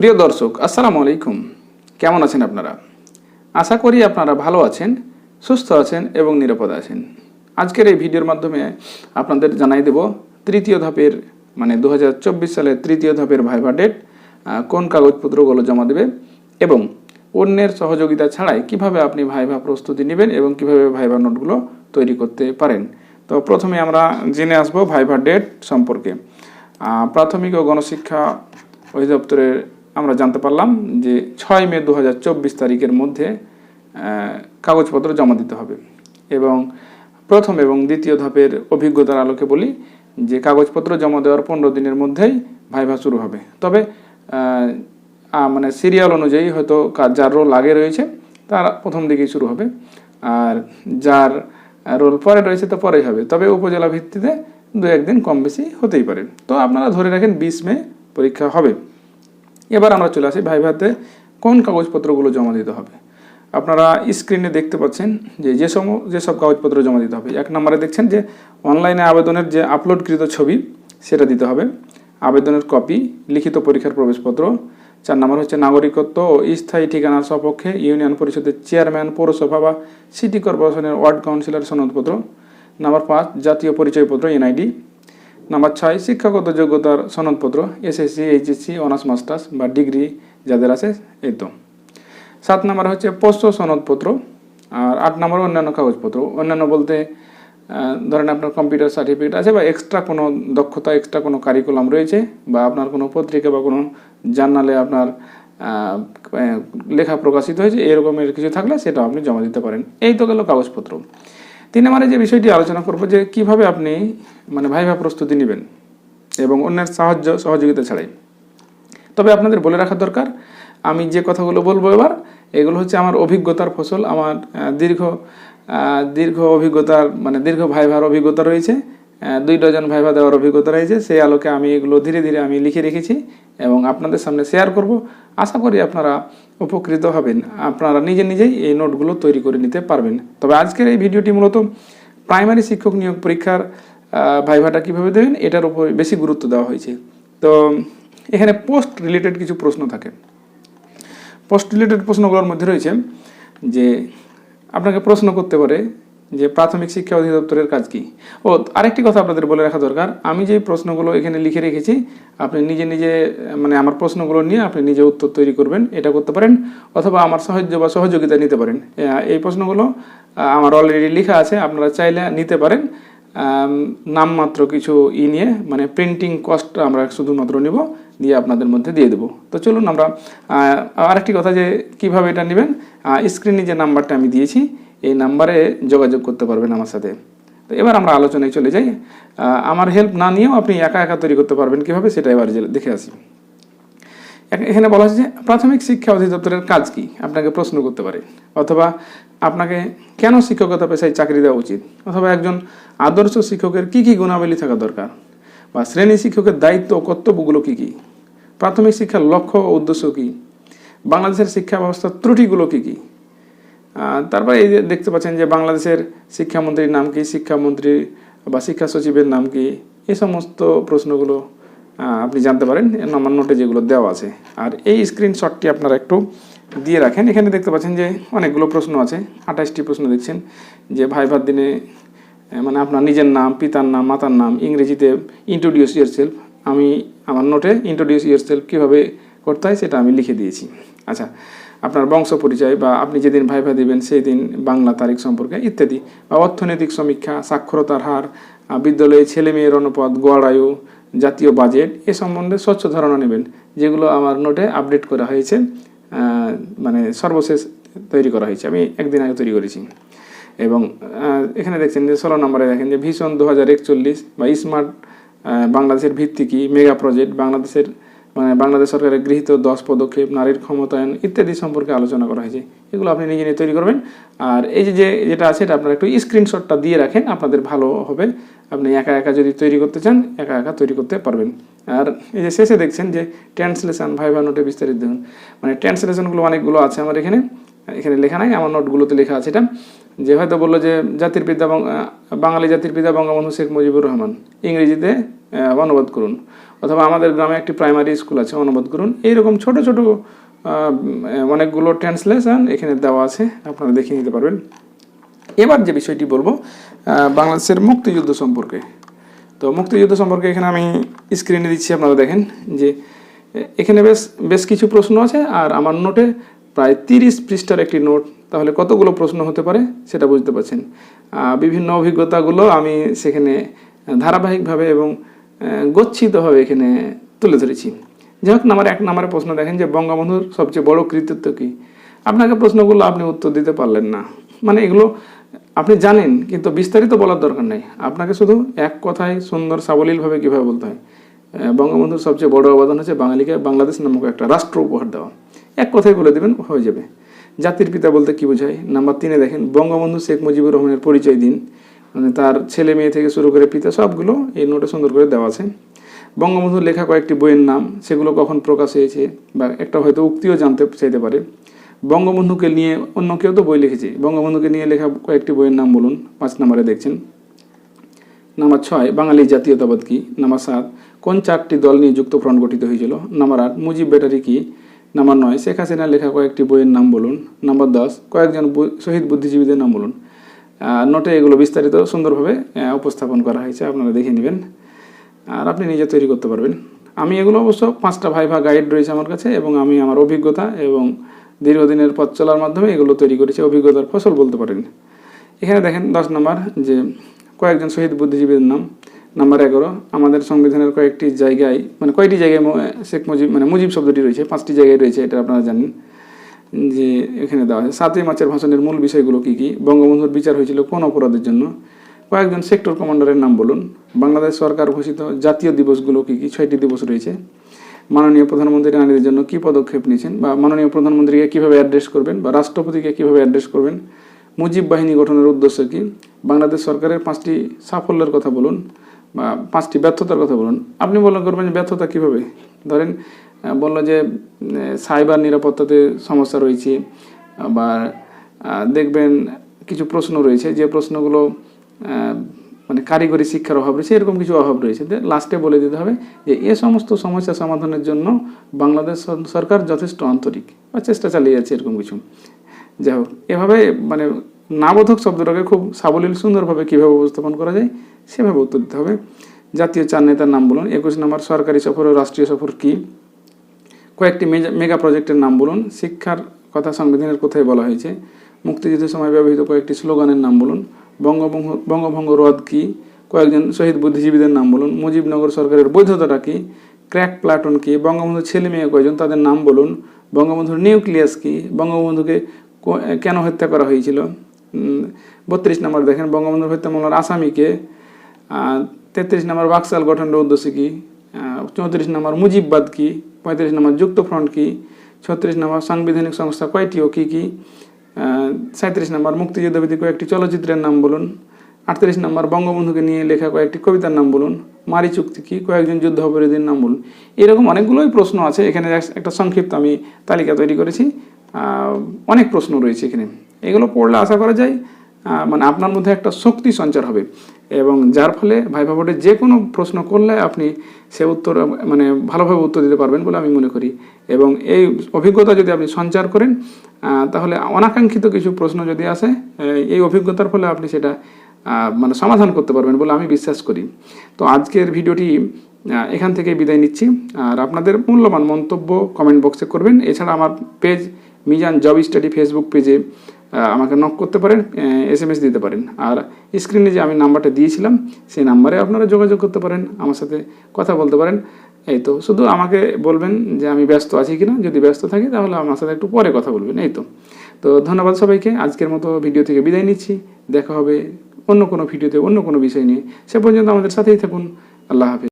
প্রিয় দর্শক, আসসালামু আলাইকুম। কেমন আছেন আপনারা? আশা করি আপনারা ভালো আছেন, সুস্থ আছেন এবং নিরাপদ আছেন। আজকের এই ভিডিওর মাধ্যমে আপনাদের জানাই দেব তৃতীয় ধাপের মানে দু হাজার চব্বিশ সালের তৃতীয় ধাপের ভাইভা ডেট কোন কাগজপত্রগুলো জমা দেবে এবং অন্যের সহযোগিতা ছাড়াই কীভাবে আপনি ভাইভা প্রস্তুতি নেবেন এবং কীভাবে ভাইভা নোটগুলো তৈরি করতে পারেন। তো প্রথমে আমরা জেনে আসব ভাইভা ডেট সম্পর্কে। প্রাথমিক ও গণশিক্ষা অধিদপ্তরের আমরা জানতে পারলাম যে ছয় মে দু হাজার চব্বিশ তারিখের মধ্যে কাগজপত্র জমা দিতে হবে। এবং প্রথম এবং দ্বিতীয় ধাপের অভিজ্ঞতার আলোকে বলি যে কাগজপত্র জমা দেওয়ার পনেরো দিনের মধ্যেই ভাইভা শুরু হবে। তবে মানে সিরিয়াল অনুযায়ী হয়তো যার রোল আগে রয়েছে, তার প্রথম দিকেই শুরু হবে। আর যার রোল পরে রয়েছে তো পরেই হবে। তবে উপজেলা ভিত্তিতে দু একদিন কম বেশি হতেই পারে। তো আপনারা ধরে রাখেন বিশ মে পরীক্ষা হবে। এবার আমরা চলে আসি ভাইভাতে কোন কাগজপত্রগুলো জমা দিতে হবে? আপনারা স্ক্রিনে দেখতে পাচ্ছেন যে যে সম যেসব কাগজপত্র জমা দিতে হবে। এক নম্বরে দেখছেন যে অনলাইনে আবেদনের যে আপলোডকৃত ছবি, সেটা দিতে হবে। আবেদনের কপি লিখিত পরীক্ষার প্রবেশপত্র। চার নম্বর হচ্ছে নাগরিকত্ব ও স্থায়ী ঠিকানার সপক্ষে ইউনিয়ন পরিষদের চেয়ারম্যান পৌরসভা বা সিটি কর্পোরেশনের ওয়ার্ড কাউন্সিলর সনদপত্র। নাম্বার পাঁচ, জাতীয় পরিচয়পত্র এনআইডি নাম্বার ছয়, শিক্ষাগত যোগ্যতার সনদপত্র এসএসসি এইচএসসি অনার্স মাস্টার্স বা ডিগ্রি যাদের আছে এই তো। সাত নম্বর হচ্ছে পোস্ট সনদপত্র আর আট নম্বর অন্যান্য কাগজপত্র। অন্যান্য বলতে ধরেন আপনার কম্পিউটার সার্টিফিকেট আছে বা এক্সট্রা কোনো দক্ষতা এক্সট্রা কোনো কারিকুলাম রয়েছে বা আপনার কোনো পত্রিকা বা কোনো জার্নালে আপনার লেখা প্রকাশিত হয়েছে, এরকমের কিছু থাকলে সেটা আপনি জমা দিতে পারেন। এই তো গেল কাগজপত্র। তিন নম্বরে যে বিষয়টি আলোচনা করব যে কীভাবে আপনি মানে ভাইভা প্রস্তুতি নেবেন এবং অন্যের সাহায্য সহযোগিতা ছাড়াই। তবে আপনাদের বলে রাখা দরকার, আমি যে কথাগুলো বলব এবার, এগুলো হচ্ছে আমার অভিজ্ঞতার ফসল, আমার দীর্ঘ দীর্ঘ অভিজ্ঞতার মানে দীর্ঘ ভাইভার অভিজ্ঞতা রয়েছে দুই ডজন ভাইভা দেওয়ার অভিজ্ঞতা রয়েছে, সেই আলোকে আমি এগুলো ধীরে ধীরে আমি লিখে রেখেছি এবং আপনাদের সামনে শেয়ার করব। আশা করি আপনারা উপকৃত হবেন। আপনারা নিজে নিজেই এই নোটগুলো তৈরি করে নিতে পারবেন। তবে আজকের এই ভিডিওটি মূলত প্রাইমারি শিক্ষক নিয়োগ পরীক্ষার ভাইভাটা কীভাবে দেবেন, এটার উপর বেশি গুরুত্ব দেওয়া হয়েছে। তো, এখানে পোস্ট রিলেটেড কিছু প্রশ্ন থাকে। পোস্ট রিলেটেড প্রশ্নগুলোর মধ্যে রয়েছে যে, আপনাকে প্রশ্ন করতে পারে যে প্রাথমিক শিক্ষা অধিদপ্তরের কাজ কি? ও, আরেকটি কথা আপনাদের বলে রাখা দরকার। আমি যে প্রশ্নগুলো এখানে লিখে রেখেছি, আপনি নিজে নিজে মানে আমার প্রশ্নগুলো নিয়ে আপনি নিজে উত্তর তৈরি করবেন, এটা করতে পারেন অথবা আমার সাহায্য বা সহযোগিতা নিতে পারেন। এই প্রশ্নগুলো আমার অলরেডি লেখা আছে, আপনারা চাইলে নিতে পারেন। নামমাত্র কিছু ই নিয়ে মানে প্রিন্টিং কস্ট আমরা শুধুমাত্র নিব, দিয়ে আপনাদের মধ্যে দিয়ে দেবো। তো চলুন আমরা আরেকটি কথা যে কীভাবে এটা নেবেন স্ক্রিনে যে নাম্বারটা আমি দিয়েছি এই নাম্বারে যোগাযোগ করতে পারবেন আমার সাথে। তো এবার আমরা আলোচনায় চলে যাই। আমার হেল্প না নিয়েও আপনি একা একা তৈরি করতে পারবেন কীভাবে সেটা এবার দেখে আসি। এখানে বলা হচ্ছে যে প্রাথমিক শিক্ষা অধিদপ্তরের কাজ কি? আপনাকে প্রশ্ন করতে পারে। অথবা আপনাকে কেন শিক্ষকতা পেশায় চাকরি দেওয়া উচিত? অথবা একজন আদর্শ শিক্ষকের কি কি গুণাবলী থাকা দরকার? বা শ্রেণি শিক্ষকের দায়িত্ব ও কর্তব্যগুলো কি কি? প্রাথমিক শিক্ষার লক্ষ্য ও উদ্দেশ্য কি? বাংলাদেশের শিক্ষা ব্যবস্থার ত্রুটিগুলো কি কি? তারপরে এই দেখতে পাচ্ছেন যে বাংলাদেশের শিক্ষামন্ত্রীর নাম কি, শিক্ষামন্ত্রী বা শিক্ষা সচিবের নাম কি এই সমস্ত প্রশ্নগুলো আপনি জানতে পারেন। আমার নোটে যেগুলো দেওয়া আছে। আর এই স্ক্রিনশটটি আপনারা একটু দিয়ে রাখেন। এখানে দেখতে পাচ্ছেন যে অনেকগুলো প্রশ্ন আছে। আঠাশটি প্রশ্ন দেখছেন যে ভাইভার দিনে মানে আপনার নিজের নাম, পিতার নাম, মাতার নাম, ইংরেজিতে ইন্ট্রোডিউস ইয়ার সেলফ আমি আমার নোটে ইন্ট্রোডিউস ইয়ার সেলফ কীভাবে করতে হয় সেটা আমি লিখে দিয়েছি। আচ্ছা আপনার বংশ পরিচয় বা আপনি যেদিন ভাইভা দিবেন সেই দিন বাংলা তারিখ সম্পর্কে ইত্যাদি বা অর্থনৈতিক সমীক্ষা, সাক্ষরতার হার বিদ্যালয়ে ছেলে মেয়ের অনুপাত, গড় আয়ু, জাতীয় বাজেট, এ সম্বন্ধে স্বচ্ছ ধারণা নেবেন, যেগুলো আমার নোটে আপডেট করা হয়েছে মানে সর্বশেষ তৈরি করা হয়েছে। আমি একদিন আগে তৈরি করেছি। এবং এখানে দেখছেন যে ষোলো নম্বরে দেখেন যে ভীষণ দু হাজার একচল্লিশ বা স্মার্ট বাংলাদেশের ভিত্তি কি, মেগা প্রজেক্ট, বাংলাদেশের মানে বাংলাদেশ সরকারের গৃহীত দশ পদক্ষেপ, নারীর ক্ষমতায়ন ইত্যাদি সম্পর্কে আলোচনা করা হয়েছে। এগুলো আপনি নিজে নিয়ে তৈরি করবেন। আর এই যে যেটা আছে এটা আপনারা একটু স্ক্রিনশটটা দিয়ে রাখেন, আপনাদের ভালো হবে। আপনি একা একা যদি তৈরি করতে চান, একা একা তৈরি করতে পারবেন। আর এই যে শেষে দেখছেন যে ট্রান্সলেশন ভাইভা নোটে বিস্তারিত দেখুন। মানে ট্রান্সলেশনগুলো অনেকগুলো আছে আমার এখানে। এখানে লেখা নাই, আমার নোটগুলোতে লেখা আছে এটা। যে হয়তো বলল যে জাতির পিতা বাঙালি জাতির পিতা বঙ্গবন্ধু শেখ মুজিবুর রহমান, ইংরেজিতে অনুবাদ করুন। অথবা আমাদের গ্রামে একটি প্রাইমারি স্কুল আছে, অনুবাদ করুন। এইরকম ছোট ছোট অনেকগুলো ট্রান্সলেশন এখানে দেওয়া আছে, আপনারা দেখে নিতে পারবেন। এবার যে বিষয়টি বলব বাংলাদেশের মুক্তিযুদ্ধ সম্পর্কে। তো মুক্তিযুদ্ধ সম্পর্কে এখানে আমি স্ক্রিনে দিচ্ছি, আপনারা দেখেন যে এখানে বেশ বেশ কিছু প্রশ্ন আছে, আর আমার নোটে প্রায় তিরিশ পৃষ্ঠার একটি নোট তাহলে কতগুলো প্রশ্ন হতে পারে সেটা বুঝতে পারছেন। বিভিন্ন অভিজ্ঞতাগুলো আমি সেখানে ধারাবাহিকভাবে এবং গচ্ছিতভাবে এখানে তুলে ধরেছি। যাই হোক, নাম্বার এক, নাম্বারে প্রশ্ন দেখেন যে বঙ্গবন্ধুর সবচেয়ে বড় কৃতিত্ব কি? আপনাকে প্রশ্নগুলো আপনি উত্তর দিতে পারলেন না। মানে এগুলো আপনি জানেন, কিন্তু বিস্তারিত বলার দরকার নেই। আপনাকে শুধু এক কথায় সুন্দর সাবলীলভাবে কীভাবে বলতে হয়? বঙ্গবন্ধুর সবচেয়ে বড় অবদান হচ্ছে বাঙালিকে বাংলাদেশ নামক একটা রাষ্ট্র উপহার দেওয়া। এক কথায় বলে দেবেন, হয়ে যাবে। জাতির পিতা বলতে কি বোঝায়? নাম্বার তিনে দেখেন, বঙ্গবন্ধু শেখ মুজিবুর রহমানের পরিচয় দিন। মানে তার ছেলে মেয়ে থেকে শুরু করে পিতা সবগুলো এই নোটে সুন্দর করে দেওয়া আছে। বঙ্গবন্ধুর লেখা কয়েকটি বইয়ের নাম, সেগুলো কখন প্রকাশ হয়েছে বা একটা হয়তো উক্তিও জানতে চাইতে পারে। বঙ্গবন্ধুকে নিয়ে অন্য কেউ তো বই লিখেছে। বঙ্গবন্ধুকে নিয়ে লেখা কয়েকটি বইয়ের নাম বলুন, পাঁচ নম্বরে দেখছেন। নাম্বার ছয় বাঙালি জাতীয়তাবাদ কি? নাম্বার সাত, কোন চারটি দল নিয়ে যুক্ত ফ্রন্ট গঠিত হয়েছিল? নাম্বার আট, মুজিব ব্যাটারি কি? নাম্বার নয়, শেখ হাসিনা লেখা কয়েকটি বইয়ের নাম বলুন। নাম্বার দশ, কয়েকজন শহীদ বুদ্ধিজীবীদের নাম বলুন। নোটে এগুলো বিস্তারিত সুন্দরভাবে উপস্থাপন করা হয়েছে, আপনারা দেখে নেবেন। আর আপনি নিজে তৈরি করতে পারবেন। আমি এগুলো অবশ্য পাঁচটা ভাইভা গাইড রয়েছে আমার কাছে এবং আমি আমার অভিজ্ঞতা এবং দীর্ঘদিনের পথ চলার মাধ্যমে এগুলো তৈরি করেছি, অভিজ্ঞতার ফসল বলতে পারেন। এখানে দেখেন দশ নম্বর যে কয়েকজন শহীদ বুদ্ধিজীবীদের নাম। নাম্বার এগারো, আমাদের সংবিধানের কয়েকটি জায়গায় মানে কয়টি জায়গায় শেখ মুজিব মানে মুজিব শব্দটি রয়েছে, পাঁচটি জায়গায় রয়েছে, এটা আপনারা জানেন, যে এখানে দেওয়া আছে। সাতই মার্চের ভাষণের মূল বিষয়গুলো কী কী? বঙ্গবন্ধুর বিচার হয়েছিল কোন অপরাধের জন্য? কয়েকজন সেক্টর কমান্ডারের নাম বলুন। বাংলাদেশ সরকার ঘোষিত জাতীয় দিবসগুলো কী কী? ছয়টি দিবস রয়েছে। মাননীয় প্রধানমন্ত্রী নারীদের জন্য কী পদক্ষেপ নিয়েছেন? বা মাননীয় প্রধানমন্ত্রীকে কীভাবে অ্যাড্রেস করবেন? বা রাষ্ট্রপতিকে কীভাবে অ্যাড্রেস করবেন? মুজিব বাহিনী গঠনের উদ্দেশ্য কী? বাংলাদেশ সরকারের পাঁচটি সাফল্যের কথা বলুন। পাঁচটি ব্যর্থতার কথা বলুন। আপনি বললেন করবেন যে ব্যর্থতা কীভাবে? ধরেন বলল যে সাইবার নিরাপত্তাতে সমস্যা রয়েছে বা দেখবেন কিছু প্রশ্ন রয়েছে, যে প্রশ্নগুলো মানে কারিগরি শিক্ষার অভাব রয়েছে, এরকম কিছু অভাব রয়েছে। লাস্টে বলে দিতে হবে যে, এ সমস্ত সমস্যা সমাধানের জন্য বাংলাদেশ সরকার যথেষ্ট আন্তরিক, বা চেষ্টা চালিয়ে যাচ্ছে এরকম কিছু। যাই হোক, এভাবে মানে নাবোধক শব্দটাকে খুব সাবলীল সুন্দরভাবে কীভাবে উপস্থাপন করা যায়, সেভাবে উত্তর দিতে হবে। জাতীয় চার নেতার নাম বলুন, একুশ নম্বর সরকারি সফর ও রাষ্ট্রীয় সফর কী? কয়েকটি মেজা- মেগা প্রজেক্টের নাম বলুন, শিক্ষার কথা সংবিধানের কোথায় বলা হয়েছে? মুক্তিযুদ্ধের সময় ব্যবহৃত কয়েকটি স্লোগানের নাম বলুন, বঙ্গভঙ্গ বঙ্গভঙ্গ রদ কি? কয়েকজন শহীদ বুদ্ধিজীবীদের নাম বলুন, মুজিবনগর সরকারের বৈধতাটা কি? ক্র্যাক প্লাটন কি? বঙ্গবন্ধুর ছেলে মেয়ে কয়জন? তাদের নাম বলুন, বঙ্গবন্ধুর নিউক্লিয়াস কি? বঙ্গবন্ধুকে কেন হত্যা করা হয়েছিল? বত্রিশ নম্বর দেখেন, বঙ্গবন্ধুর হত্যা মামলার আসামিকে তেত্রিশ নম্বর বাকশাল গঠনের উদ্দেশ্য কি? চৌত্রিশ নম্বর মুজিববাদ কি? পঁয়ত্রিশ নম্বর যুক্ত ফ্রন্ট কি? ছত্রিশ নম্বর সাংবিধানিক সংস্থা কয়টি ও কী? কী সাঁত্রিশ নম্বর মুক্তিযুদ্ধবিধি কয়েকটি চলচ্চিত্রের নাম বলুন। আটত্রিশ নম্বর বঙ্গবন্ধুকে নিয়ে লেখা কয়েকটি কবিতার নাম বলুন। মারি চুক্তি কি? কয়েকজন যুদ্ধ অপরাধীর নাম বলুন। এরকম অনেকগুলোই প্রশ্ন আছে। এখানে একটা সংক্ষিপ্ত আমি তালিকা তৈরি করেছি। অনেক প্রশ্ন রয়েছে এখানে। এগুলো পড়লে আশা করা যায় মানে আপনার মধ্যে একটা শক্তি সঞ্চার হবে। এবং যার ফলে ভাইভা বোর্ডে যে কোনো প্রশ্ন করলে আপনি সে উত্তর মানে ভালোভাবে উত্তর দিতে পারবেন বলে আমি মনে করি। এবং এই অভিজ্ঞতা যদি আপনি সঞ্চার করেন তাহলে অনাকাঙ্ক্ষিত কিছু প্রশ্ন যদি আসে এই অভিজ্ঞতার ফলে আপনি সেটা মানে সমাধান করতে পারবেন বলে আমি বিশ্বাস করি। তো আজকের ভিডিওটি এখান থেকে বিদায় নিচ্ছি। আর আপনাদের মূল্যবান মন্তব্য কমেন্ট বক্সে করবেন। এছাড়া আমার page Mizan job study Facebook পেজে আমাকে নক করতে পারেন এস এম এস দিতে পারেন। আর স্ক্রিনে যে আমি নাম্বারটা দিয়েছিলাম, সেই নাম্বারে আপনারা যোগাযোগ করতে পারেন, আমার সাথে কথা বলতে পারেন। এই তো, শুধু আমাকে বলবেন যে আমি ব্যস্ত আছি কিনা, যদি ব্যস্ত থাকি তাহলে আমার সাথে একটু পরে কথা বলবেন, এই তো। তো ধন্যবাদ সবাইকে, আজকের মতো ভিডিও থেকে বিদায় নিচ্ছি। দেখা হবে অন্য কোনো ভিডিওতে অন্য কোনো বিষয় নিয়ে। সে পর্যন্ত আমাদের সাথেই থাকুন, আল্লাহ হাফিজ।